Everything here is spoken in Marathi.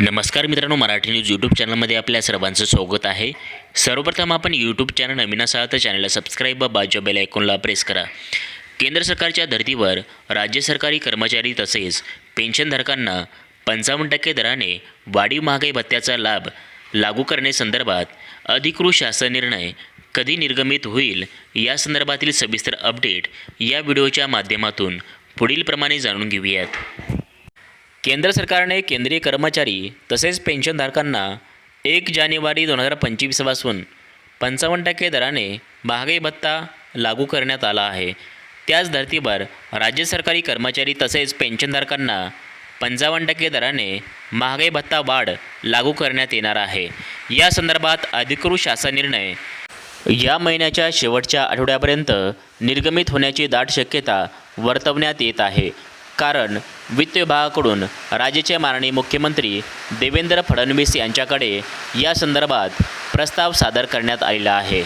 नमस्कार मित्रांनो मराठी न्यूज यूट्यूब चॅनलमध्ये आपल्या सर्वांचं स्वागत आहे. सर्वप्रथम आपण यूट्यूब चॅनल नवीन असाल तर चॅनलला सबस्क्राईब व बाजू बेल आयकॉनला प्रेस करा. केंद्र सरकारच्या धर्तीवर राज्य सरकारी कर्मचारी तसेच पेन्शनधारकांना पंचावन्न टक्के दराने वाढीव महागाई भत्त्याचा लाभ लागू करण्यासंदर्भात अधिकृत शासन निर्णय कधी निर्गमित होईल या संदर्भातील सविस्तर अपडेट या व्हिडिओच्या माध्यमातून पुढीलप्रमाणे जाणून घेऊयात. केंद्र सरकारने केंद्रीय कर्मचारी तसेच पेन्शनधारकांना एक जानेवारी दोन हजार पंचवीसपासून पंचावन्न टक्के दराने महागाई भत्ता लागू करण्यात आला आहे. त्याच धर्तीवर राज्य सरकारी कर्मचारी तसेच पेन्शनधारकांना पंचावन्न टक्के दराने महागाई भत्ता वाढ लागू करण्यात येणार आहे. या संदर्भात अधिकृत शासन निर्णय या महिन्याच्या शेवटच्या आठवड्यापर्यंत निर्गमित होण्याची दाट शक्यता वर्तवण्यात येत आहे. कारण वित्त विभागाकडून राज्याचे माननीय मुख्यमंत्री देवेंद्र फडणवीस यांच्याकडे या संदर्भात प्रस्ताव सादर करण्यात आलेला आहे.